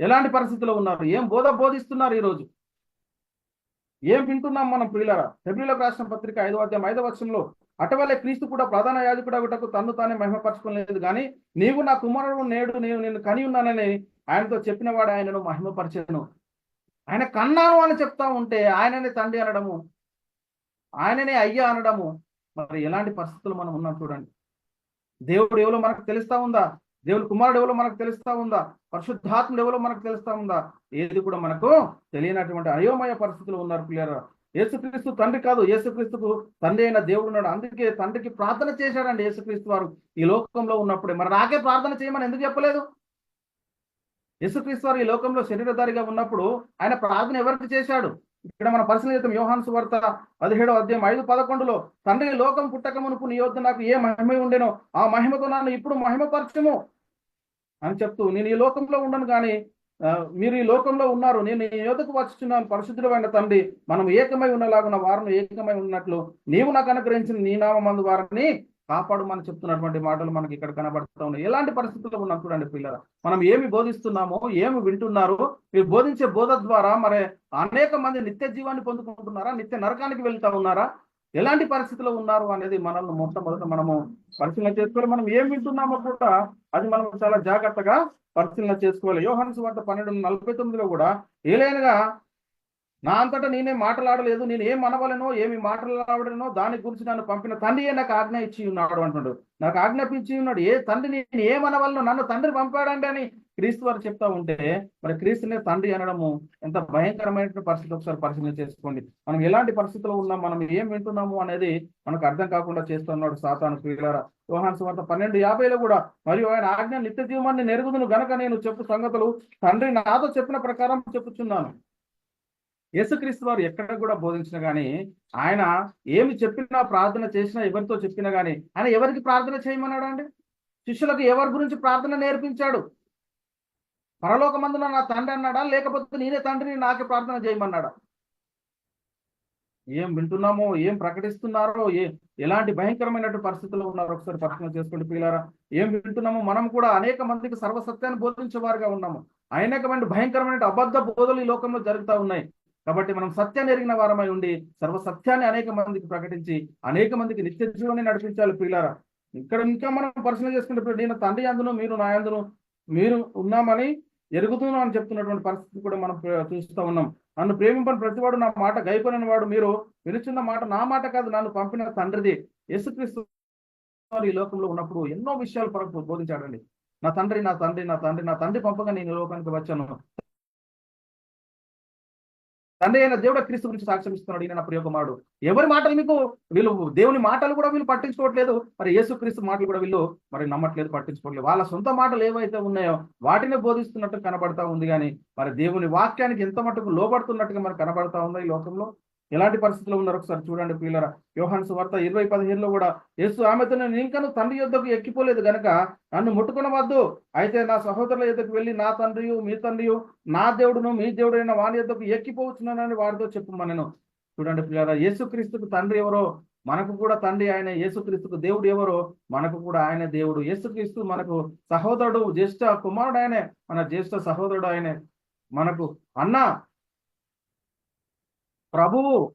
ఎలాంటి పరిస్థితిలో ఉన్నారు? ఏం బోధ బోధిస్తున్నారు ఈ రోజు ఏం వింటున్నాం మనం ప్రియులరా? ఫిబ్రిలోకి రాసిన పత్రిక ఐదో అధ్యాయం ఐదో వచనంలో అటువల్లే క్రీస్తు కూడా ప్రధాన యాజకుడు ఒకటకు తన్ను తానే మహిమపరచుకోలేదు కానీ నీవు నా కుమారుడు నేడు నేను నేను కని ఉన్నానని ఆయనతో చెప్పిన వాడు ఆయనను మహిమపరిచాను. ఆయన కన్నాను అని చెప్తా ఉంటే ఆయననే తండ్రి అనడము ఆయననే అయ్యా అనడము. మరి ఎలాంటి పరిస్థితులు మనం ఉన్నాం చూడండి. దేవుడు ఎవరో మనకు తెలుస్తా ఉందా? దేవుడు కుమారుడు ఎవరో మనకు తెలుస్తా ఉందా? పరిశుద్ధాత్ముడు ఎవరో మనకు తెలుస్తా ఉందా? ఏది కూడా మనకు తెలియనటువంటి అయోమయ పరిస్థితులు ఉన్నారు పిల్లరా. యేసుక్రీస్తు తండ్రి కాదు యేసుక్రీస్తుకు తండ్రి అయిన దేవుడు ఉన్నాడు. అందుకే తండ్రికి ప్రార్థన చేశాడండి యేసుక్రీస్తు వారు. ఈ లోకంలో ఉన్నప్పుడే. మరి నాకే ప్రార్థన చేయమని ఎందుకు చెప్పలేదు? యేసుక్రీస్తు వారు ఈ లోకంలో శరీరధారిగా ఉన్నప్పుడు ఆయన ప్రార్థన ఎవరికి చేశాడు? ఇక్కడ మన పరిశీలన చేద్దాం. యోహాను సువార్త పదిహేడో అధ్యాయం ఐదు పదకొండులో తండ్రి లోకం పుట్టక మునుపు నీ యొద్ద నాకు ఏ మహిమ ఉండేనో ఆ మహిమతో నన్ను ఇప్పుడు మహిమపరచము అని చెప్తూ నేను ఈ లోకంలో ఉండను కానీ మీరు ఈ లోకంలో ఉన్నారు. నేను యోధకు వచ్చుచున్నాను పరిశుద్ధుడైన తండ్రి మనం ఏకమై ఉన్నలాగున వారిని ఏకమై ఉన్నట్లు నీవు నాకు అనుగ్రహించిన నీ నామందు వారిని కాపాడమని చెప్తున్నటువంటి మాటలు మనకి ఇక్కడ కనబడుతూ ఉన్నాయి. ఎలాంటి పరిస్థితుల్లో ఉన్నాం చూడండి పిల్లల మనం ఏమి బోధిస్తున్నామో ఏమి వింటున్నారు మీరు బోధించే బోధ ద్వారా మరి అనేక మంది నిత్య జీవాన్ని పొందుకుంటున్నారా? నిత్య నరకానికి వెళ్తా ఉన్నారా? ఎలాంటి పరిస్థితిలో ఉన్నారు అనేది మనల్ని మొట్టమొదట మనము పరిశీలన చేసుకోవాలి మనం ఏం వింటున్నామో కూడా అది మనం చాలా జాగ్రత్తగా పరిశీలన చేసుకోవాలి. యోహన్స్ వంట పన్నెండు నలభై తొమ్మిదిలో కూడా ఏలైనగా నా అంతటా నేనే మాట్లాడలేదు నేను ఏం అనవలనో ఏమి మాట్లాడనో దాని గురించి నన్ను పంపిన తండ్రియే నాకు ఆజ్ఞ ఇచ్చి ఉన్నాడు అంటున్నాడు నాకు ఆజ్ఞాపించి ఉన్నాడు ఏ తండ్రి నేను ఏమనవలనో నన్ను తండ్రి పంపాడండి అని క్రీస్తు వారు చెప్తా ఉంటే మరి క్రీస్తునే తండ్రి అనడము ఎంత భయంకరమైనటువంటి పరిస్థితి ఒకసారి పరిశీలన చేసుకోండి. మనం ఎలాంటి పరిస్థితుల్లో ఉన్నాం మనం ఏం వింటున్నాము అనేది మనకు అర్థం కాకుండా చేస్తున్నాడు సాతాను క్రీడ యోహాన్ సువార్త పన్నెండు యాభైలో కూడా మరియు ఆయన ఆజ్ఞ నిత్య జీవాన్ని నెరుగుదును గనక నేను చెప్పు సంగతులు తండ్రి నాతో చెప్పిన ప్రకారం చెప్పుచున్నాను. యేసుక్రీస్తు వారు ఎక్కడ కూడా బోధించిన కానీ ఆయన ఏమి చెప్పినా ప్రార్థన చేసినా ఎవరితో చెప్పినా కానీ ఆయన ఎవరికి ప్రార్థన చేయమన్నాడు అండి శిష్యులకు ఎవరి గురించి ప్రార్థన నేర్పించాడు? పరలోకమందున నా తండ్రి అన్నాడా? లేకపోతే నేనే తండ్రిని నాకే ప్రార్థన చేయమన్నాడా? ఏం వింటున్నామో ఏం ప్రకటిస్తున్నారో ఏ ఎలాంటి భయంకరమైనటువంటి పరిస్థితుల్లో ఉన్నారో ఒకసారి పరిశీలన చేసుకోండి పిల్లారా ఏం వింటున్నామో మనం కూడా అనేక మందికి సర్వసత్యాన్ని బోధించే వారుగా ఉన్నాము. అనేకమైన భయంకరమైన అబద్ధ బోధలు ఈ లోకంలో జరుగుతూ ఉన్నాయి. కాబట్టి మనం సత్యాన్ని ఎరిగిన వారమై ఉండి సర్వ సత్యాన్ని అనేక మందికి ప్రకటించి అనేక మందికి నిత్య జీవాన్ని నడిపించాలి పిల్లారా ఇక్కడ ఇంకా మనం పరిశీలన చేసుకుంటే నేను తండ్రి అందును మీరు నా అందును మీరు ఉన్నామని ఎరుగుతున్నాం అని చెప్తున్నటువంటి పరిస్థితి కూడా మనం చూస్తూ ఉన్నాం. నన్ను ప్రేమింపని ప్రతివాడు నా మాట గైపని వాడు. మీరు వినుచున్న మాట నా మాట కాదు నన్ను పంపిన తండ్రిది. యేసుక్రీస్తు ఈ లోకంలో ఉన్నప్పుడు ఎన్నో విషయాలు పరకు బోధించాడండి. నా తండ్రి నా తండ్రి నా తండ్రి నా తండ్రి పంపగా నేను ఈ లోకానికి వచ్చాను. తండ్రి అయిన దేవుడు క్రీస్తు గురించి సాక్ష్యం ఇస్తున్నాడు ఈయన ప్రియకుమారుడు. ఎవరి మాటలు మీకు వీళ్ళు దేవుని మాటలు కూడా వీళ్ళు పట్టించుకోవట్లేదు మరి యేసు క్రీస్తు మాటలు కూడా వీళ్ళు మరి నమ్మట్లేదు పట్టించుకోవట్లేదు. వాళ్ళ సొంత మాటలు ఏవైతే ఉన్నాయో వాటిని బోధిస్తున్నట్టు కనబడతా ఉంది కానీ మరి దేవుని వాక్యానికి ఎంత మటుకు లోబడుతున్నట్టుగా మరి కనబడతా ఉందా ఈ లోకంలో? ఎలాంటి పరిస్థితుల్లో ఉన్నారు ఒకసారి చూడండి పిల్లరా యోహాన్ సువార్త ఇరవై పదిహేనులో కూడా యేసు ఆమెతో నేను ఇంకను తండ్రి యొద్దకు ఎక్కిపోలేదు గనక నన్ను ముట్టుకునవద్దు. అయితే నా సహోదరుల యొద్దకు వెళ్ళి నా తండ్రియు మీ తండ్రియు నా దేవుడును మీ దేవుడైన వాని యొద్దకు ఎక్కిపోవచ్చున్నానని వారితో చెప్పమనను. చూడండి పిల్లరా యేసుక్రీస్తుకు తండ్రి ఎవరో మనకు కూడా తండ్రి ఆయన యేసుక్రీస్తుకు దేవుడు ఎవరో మనకు కూడా ఆయన దేవుడు. యేసుక్రీస్తు మనకు సహోదరుడు జ్యేష్ఠ కుమారుడు ఆయనే. మన జ్యేష్ఠ సహోదరుడు ఆయనే. మనకు అన్న ప్రభువు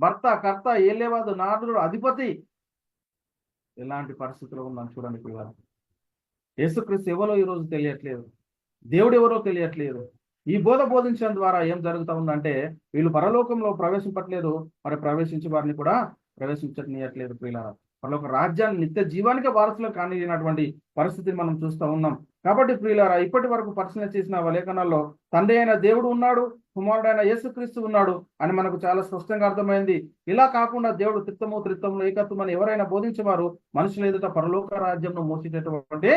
భర్త కర్త ఏలేవాదు నాదుడు అధిపతి. ఎలాంటి పరిస్థితిలో ఉన్నాం చూడండి పిల్లలు. యేసుక్రీస్తు ఎవరో ఈరోజు తెలియట్లేదు. దేవుడు ఎవరో తెలియట్లేదు. ఈ బోధ బోధించడం ద్వారా ఏం జరుగుతూ ఉందంటే వీళ్ళు పరలోకంలో ప్రవేశింపట్లేదు. మరి ప్రవేశించే వారిని కూడా ప్రవేశించనీయట్లేదు పిల్లల పరలోక రాజ్యాన్ని నిత్య జీవానికి వారసులు కానినటువంటి పరిస్థితిని మనం చూస్తూ ఉన్నాం. కాబట్టి ప్రియులారా ఇప్పటి వరకు పరిశీలన చేసిన లేఖనాల్లో తండ్రి అయిన దేవుడు ఉన్నాడు కుమారుడైన యేసుక్రీస్తు ఉన్నాడు అని మనకు చాలా స్పష్టంగా అర్థమైంది. ఇలా కాకుండా దేవుడు త్రిత్తము త్రిత్తము ఏకత్వం అని ఎవరైనా బోధించేవారు మనుషుల ఎదుట పరలోక రాజ్యంను మోసేటటువంటి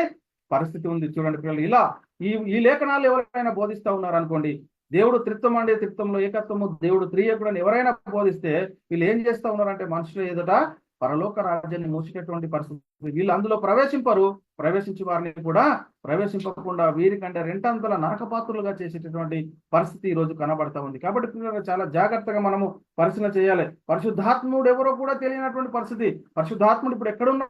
పరిస్థితి ఉంది. చూడండి పిల్లలు ఇలా ఈ ఈ లేఖనాలు ఎవరైనా బోధిస్తా ఉన్నారు అనుకోండి దేవుడు త్రిత్వం అంటే త్రిత్వంలో ఏకత్వము దేవుడు త్రియకుడు అని ఎవరైనా బోధిస్తే వీళ్ళు ఏం చేస్తా ఉన్నారంటే మనుషుల ఎదుట పరలోక రాజ్యాన్ని మూసేటటువంటి పరిస్థితి. వీళ్ళు అందులో ప్రవేశింపరు. ప్రవేశించి వారిని కూడా ప్రవేశింపకుండా వీరికంటే రెండంతల నరకపాత్రులుగా చేసేటటువంటి పరిస్థితి ఈ రోజు కనబడతా ఉంది. కాబట్టి పిల్లలు చాలా జాగ్రత్తగా మనము పరిశీలన చేయాలి. పరిశుద్ధాత్ముడు ఎవరో కూడా తెలియనటువంటి పరిస్థితి. పరిశుద్ధాత్ముడు ఇప్పుడు ఎక్కడున్నా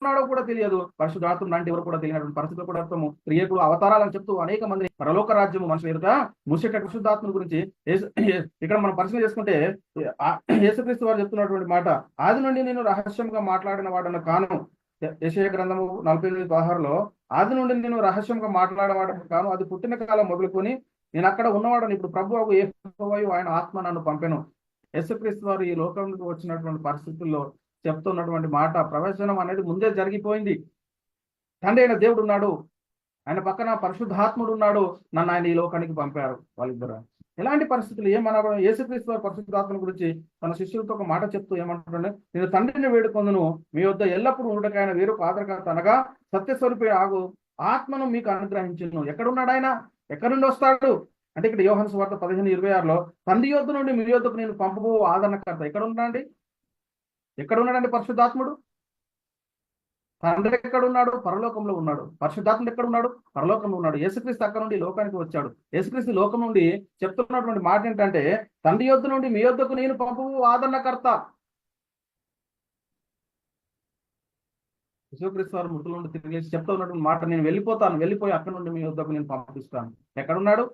ఉన్నాడో కూడా తెలియదు. పరిశుధార్థం లాంటి ఎవరు కూడా తెలియనటువంటి పరిస్థితులు కూడా అర్థము. ప్రియకుడు అవతారాలని చెప్తూ అనేక మంది పరలోక రాజ్యము మనుషులు ఎదుట మూసేట పరిశుద్ధాత్మను గురించి ఇక్కడ మనం పరిశీలన చేసుకుంటే యేసుక్రీస్తు వారు చెప్తున్నటువంటి మాట ఆది నుండి నేను రహస్యంగా మాట్లాడిన వాడన కాను. యశయ గ్రంథము నలభై ఎనిమిది పదహారులో ఆది నుండి నేను రహస్యంగా మాట్లాడవాడను కాను. అది పుట్టిన కాలం మొదలుకొని నేను అక్కడ ఉన్నవాడని. ఇప్పుడు ప్రభు ఏ ఆయన ఆత్మ నన్ను పంపెను. యేసుక్రీస్తు వారు ఈ లోకంలో వచ్చినటువంటి పరిస్థితుల్లో చెప్తున్నటువంటి మాట ప్రవేశనం అనేది ముందే జరిగిపోయింది. తండ్రి అయిన దేవుడు ఉన్నాడు. ఆయన పక్కన పరిశుద్ధాత్ముడు ఉన్నాడు. నన్ను ఆయన ఈ లోకానికి పంపారు వాళ్ళిద్దరు. ఎలాంటి పరిస్థితులు ఏమన్నా యేసుక్రీస్తు వారి పరిశుద్ధాత్మ గురించి తన శిష్యులతో ఒక మాట చెప్తూ ఏమంటున్నాడు నేను తండ్రిని వేడుకొందును. మీ వద్ద ఎల్లప్పుడూ ఉండటకాయన వేరు ఆదరకర్త అనగా సత్యస్వరూపి ఆగు. ఆత్మను మీకు అనుగ్రహించను. ఎక్కడున్నాడు ఆయన? ఎక్కడి నుండి వస్తాడు? అంటే ఇక్కడ యోహన్ సువార్త పదిహేను ఇరవై ఆరులో తండ్రి యొద్ద నుండి మీ యొద్దకు నేను పంపబో ఆదరణకర్త. ఎక్కడ ఉన్నాండి ఎక్కడ ఉన్నాడండి పరిశుద్ధాత్ముడు? తండ్రి ఎక్కడ ఉన్నాడు పరలోకంలో ఉన్నాడు. పరిశుద్ధాత్ముడు ఎక్కడ ఉన్నాడు పరలోకంలో ఉన్నాడు. యేసుక్రీస్తు అక్కడ నుండి లోకానికి వచ్చాడు. యేసుక్రీస్తు లోకం నుండి చెప్తున్నటువంటి మాట ఏంటంటే తండ్రి యొద్ద నుండి మీ యొద్దకు నేను పంపు ఆదరణకర్త. యేసుక్రీస్తు వారు మృతుల నుండి తిరిగి చెప్తా ఉన్నటువంటి మాట నేను వెళ్ళిపోతాను. వెళ్ళిపోయి అక్కడ నుండి మీ యొద్దకు నేను పంపిస్తాను. ఎక్కడున్నాడు?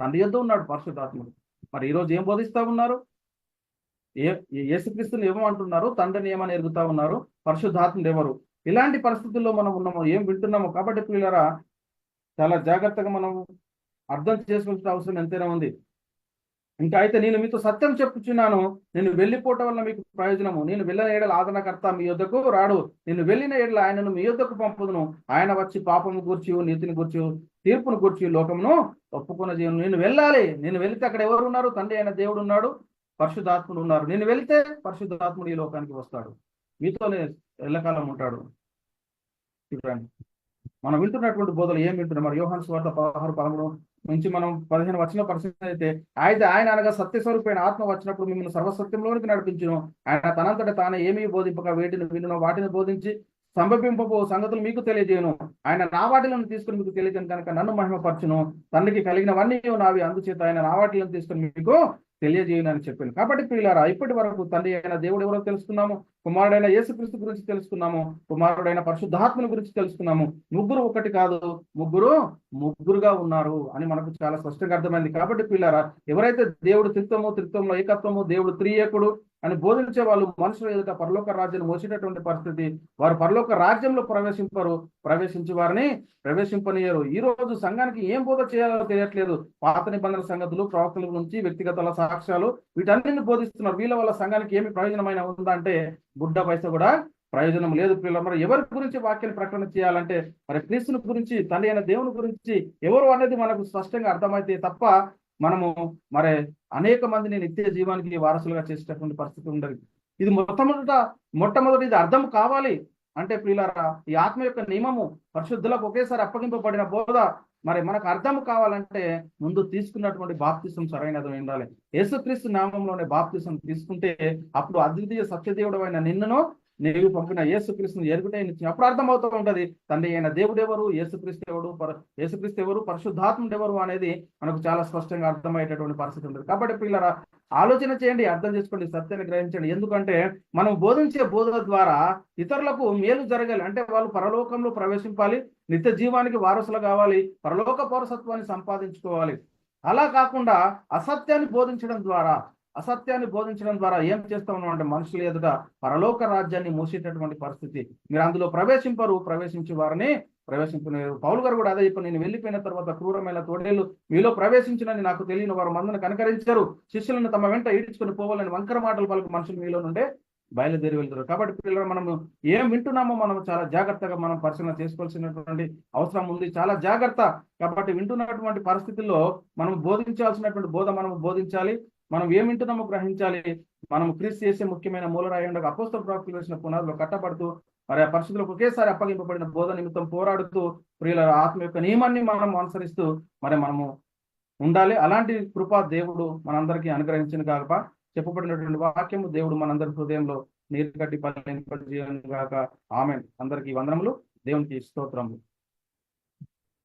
తండ్రి యొద్ద ఉన్నాడు పరిశుద్ధాత్ముడు. మరి ఈ రోజు ఏం బోధిస్తా ఉన్నారు? ఏ యేసుక్రీస్తుని ఏమంటున్నారు తండ్రిని ఏమని ఎరుగుతా ఉన్నారు పరిశుద్ధాత్ముడు ఎవరు? ఇలాంటి పరిస్థితుల్లో మనం ఉన్నాము ఏం వింటున్నాము? కాబట్టి పిల్లరా చాలా జాగ్రత్తగా మనం అర్థం చేసుకోవాల్సిన అవసరం ఎంతైనా ఉంది. ఇంకా అయితే నేను మీతో సత్యం చెప్పుచున్నాను నేను వెళ్ళిపోవటం వల్ల మీకు ప్రయోజనము. నేను వెళ్ళిన ఏడల ఆదరణకర్త మీ యొద్దకు రాడు. నేను వెళ్ళిన ఏడల ఆయనను మీ యొద్దకు పంపుదును. ఆయన వచ్చి పాపము గూర్చి నీతిని గూర్చి తీర్పును గూర్చి లోకమును ఒప్పుకున్న జీవనం నేను వెళ్ళాలి. నేను వెళితే అక్కడ ఎవరు ఉన్నారు తండ్రి అయిన దేవుడు ఉన్నాడు పరిశుద్ధాత్ముడు ఉన్నారు. నేను వెళితే పరిశుద్ధాత్ముడు ఈ లోకానికి వస్తాడు. మీతోనే ఎల్లకాలం ఉంటాడు. చూడండి. మనం వింటున్నటువంటి బోధలు ఏం వింటున్నాం? మరి యోహాన్ స్వార్థ పదహారు పదమూడు నుంచి మనం పదిహేను వచ్చిన పరిస్థితి అయితే అయితే ఆయన అనగా సత్యస్వరూపైన ఆత్మ వచ్చినప్పుడు మిమ్మల్ని సర్వసత్యంలోనికి నడిపించను. ఆయన తనంతట తానే ఏమీ బోధింపక వేటిని వినునో వాటిని బోధించి సంభవింపబో సంగతులు మీకు తెలియజేయను. ఆయన నా వాటిలను తీసుకుని మీకు తెలియజేయను కనుక నన్ను మహిమపరచును. తండ్రికి కలిగినవన్నీ నావి. అందుచేత ఆయన నా వాటిలను తీసుకుని మీకు తెలియజేయనని చెప్పాను. కాబట్టి ప్రియులారా ఇప్పటి వరకు తండ్రి అయిన దేవుడు ఎవరో తెలుసుకున్నాము కుమారుడైన యేసుక్రీస్తు గురించి తెలుసుకున్నాము కుమారుడైన పరిశుద్ధాత్మని గురించి తెలుసుకున్నాము. ముగ్గురు ఒకటి కాదు ముగ్గురు ముగ్గురుగా ఉన్నారు అని మనకు చాలా స్పష్టంగా అర్థమైంది. కాబట్టి పిల్లారా ఎవరైతే దేవుడు త్రిత్వము త్రిత్వంలో ఏకత్వము దేవుడు త్రియేకుడు అని బోధించే వాళ్ళు మనుషులు ఎదుట పరలోక రాజ్యాన్ని మోసేటటువంటి పరిస్థితి. వారు పరలోక రాజ్యంలో ప్రవేశింపరు ప్రవేశించి వారిని ప్రవేశింపనీయరు. ఈ రోజు సంఘానికి ఏం బోధ చేయాలో తెలియట్లేదు. పాత నిబంధన సంగతులు ప్రవక్తల గురించి వ్యక్తిగత సాక్ష్యాలు వీటన్నిటిని బోధిస్తున్నారు. వీళ్ళ వల్ల సంఘానికి ఏమి ప్రయోజనమైన ఉందంటే గుడ్డ పైస కూడా ప్రయోజనం లేదు. పిల్లలు మరి ఎవరి గురించి వాక్యాన్ని ప్రకటన చేయాలంటే మరి క్రీస్తుని గురించి తండ్రి అయిన దేవుని గురించి ఎవరు అనేది మనకు స్పష్టంగా అర్థమైతే తప్ప మనము మరి అనేక మందిని నిత్య జీవానికి వారసులుగా చేసేటటువంటి పరిస్థితి ఉండదు. ఇది మొట్టమొదట మొట్టమొదటి ఇది అర్థం కావాలి. అంటే ప్రియులారా ఈ ఆత్మ యొక్క నియమము పరిశుద్ధులకు ఒకేసారి అప్పగింపబడిన బోధ మరి మనకు అర్థం కావాలంటే ముందు తీసుకున్నటువంటి బాప్తిసం సరైనది ఉండాలి. యేసుక్రీస్తు నామంలోనే బాప్తిసం తీసుకుంటే అప్పుడు అద్వితీయ సత్యదేవుడు అయిన నిన్నును నీవు పంపిన యేసుక్రీస్తుని ఎరుగుటే అప్పుడు అర్థమవుతూ ఉంటది తండ్రి అయిన దేవుడు ఎవరు యేసుక్రీస్తు ఎవడు యేసుక్రీస్తు ఎవరు పరిశుద్ధాత్ముడు ఎవరు అనేది మనకు చాలా స్పష్టంగా అర్థమయ్యేటటువంటి పరిస్థితి ఉంటుంది. కాబట్టి పిల్లరా ఆలోచన చేయండి అర్థం చేసుకోండి సత్యాన్ని గ్రహించండి. ఎందుకంటే మనం బోధించే బోధన ద్వారా ఇతరులకు మేలు జరగాలి. అంటే వాళ్ళు పరలోకంలో ప్రవేశింపాలి నిత్య జీవానికి వారసులు కావాలి పరలోక పౌరసత్వాన్ని సంపాదించుకోవాలి. అలా కాకుండా అసత్యాన్ని బోధించడం ద్వారా అసత్యాన్ని బోధించడం ద్వారా ఏం చేస్తా ఉన్నాం అంటే మనుషుల ఎదుట పరలోక రాజ్యాన్ని మూసేటటువంటి పరిస్థితి. మీరు అందులో ప్రవేశింపరు ప్రవేశించి వారిని ప్రవేశింపలేరు పౌలు గారు కూడా అదే చెప్పి నేను వెళ్ళిపోయిన తర్వాత క్రూరమైన తోడేలు మీలో ప్రవేశించినని నాకు తెలియని వారు మందును కనకరించారు. శిష్యులను తమ వెంట ఈడ్చుకుని పోవాలని వంకర మాటలు పలుకు మనుషులు మీలో నుండే బయలుదేరి వెళ్తారు కాబట్టి పిల్లలు మనము ఏం వింటున్నామో మనం చాలా జాగ్రత్తగా మనం పరిశీలన చేసుకోవాల్సినటువంటి అవసరం ఉంది. చాలా జాగ్రత్త. కాబట్టి వింటున్నటువంటి పరిస్థితుల్లో మనం బోధించాల్సినటువంటి బోధ మనం బోధించాలి. మనం ఏం వింటున్నామో గ్రహించాలి. మనం క్రీస్తు చేసే ముఖ్యమైన మూలరాయి ఉండగా అపోస్తల ప్రాప్తులు వేసిన పునాదులు కట్టబడుతూ మరి ఆ పరిస్థితులకు ఒకేసారి అప్పగింపబడిన బోధ నిమిత్తం పోరాడుతూ ప్రియుల ఆత్మ యొక్క నియమాన్ని మనం అనుసరిస్తూ మరి మనము ఉండాలి. అలాంటి కృపా దేవుడు మనందరికీ అనుగ్రహించిన కాక చెప్పబడినటువంటి వాక్యము దేవుడు మనందరి హృదయంలో నీరు కట్టి పల్లె కాక ఆమె అందరికీ వందనములు. దేవునికి స్తోత్రములు.